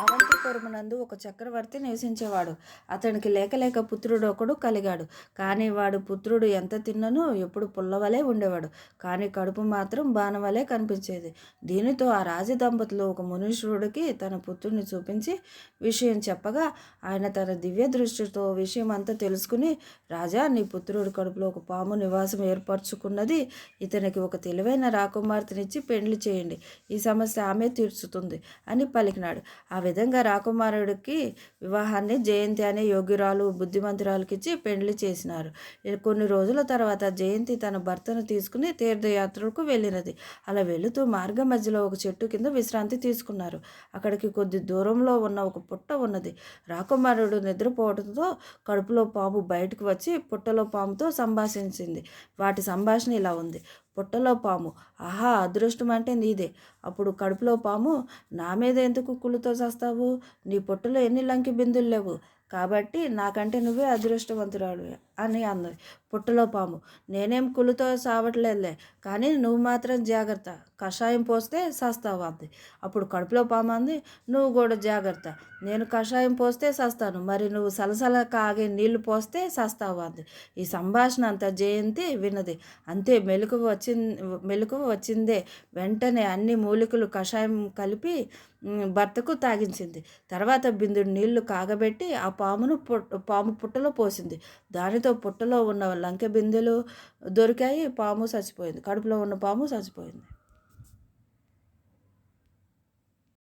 అవంతిపురమునందు ఒక చక్రవర్తి నివసించేవాడు. అతనికి లేక లేక పుత్రుడు ఒకడు కలిగాడు. కానీ వాడు పుత్రుడు ఎంత తిన్ననో ఎప్పుడు పుల్లవలే ఉండేవాడు. కానీ కడుపు మాత్రం బాణవలే కనిపించేది. దీనితో ఆ రాజ దంపతులు ఒక మునీశ్వరుడికి తన పుత్రుడిని చూపించి విషయం చెప్పగా ఆయన తన దివ్య దృష్టితో విషయం అంతా తెలుసుకుని రాజా నీ పుత్రుడి కడుపులో ఒక పాము నివాసం ఏర్పరచుకున్నది. ఇతనికి ఒక తెలివైన రాకుమార్తెనిచ్చి పెండ్లి చేయండి. ఈ సమస్య ఆమె తీర్చుతుంది అని పలికినాడు. ఆ విధంగా రాకుమారుడికి వివాహాన్ని జయంతి అనే యోగ్యురాలు బుద్ధిమంతురాలకిచ్చి పెండ్లి చేసినారు. కొన్ని రోజుల తర్వాత జయంతి తన భర్తను తీసుకుని తీర్థయాత్రకు వెళ్ళినది. అలా వెళుతూ మార్గ మధ్యలో ఒక చెట్టు కింద విశ్రాంతి తీసుకున్నారు. అక్కడికి కొద్ది దూరంలో ఉన్న ఒక పుట్ట ఉన్నది. రాకుమారుడు నిద్రపోవడంతో కడుపులో పాము బయటకు వచ్చి పుట్టలో పాముతో సంభాషించింది. వాటి సంభాషణ ఇలా ఉంది. పుట్టలో పాము. ఆహా అదృష్టం అంటే నీదే. అప్పుడు కడుపులో పాము నా మీద ఎందుకు కుళ్ళుతో చేస్తావు? నీ పుట్టలో ఎన్ని లంకి బిందులు లేవు? కాబట్టి నాకంటే నువ్వే అదృష్టవంతురాలు అని అన్నది పుట్టలో పాము. నేనేం కుళ్ళుతో సావట్లేదులే కానీ నువ్వు మాత్రం జాగ్రత్త. కషాయం పోస్తే సస్తావు అంది. అప్పుడు కడుపులో పాము అంది నువ్వు కూడా జాగ్రత్త. నేను కషాయం పోస్తే సస్తాను. మరి నువ్వు సలసల కాగే నీళ్ళు పోస్తే సస్తావు అంది. ఈ సంభాషణ అంతా జయంతి విన్నది. అంతే మెలకు వచ్చింది మెలకు వచ్చిందే. వెంటనే అన్ని మూలికలు కషాయం కలిపి భర్తకు తాగించింది. తర్వాత బిందుడు నీళ్ళు కాగబెట్టి ఆ పామును పాము పుట్టలో పోసింది. దానితో పుట్టలో ఉన్న లంకె బిందెలు దొరికాయి పాము చచ్చిపోయింది. కడుపులో ఉన్న పాము చచ్చిపోయింది.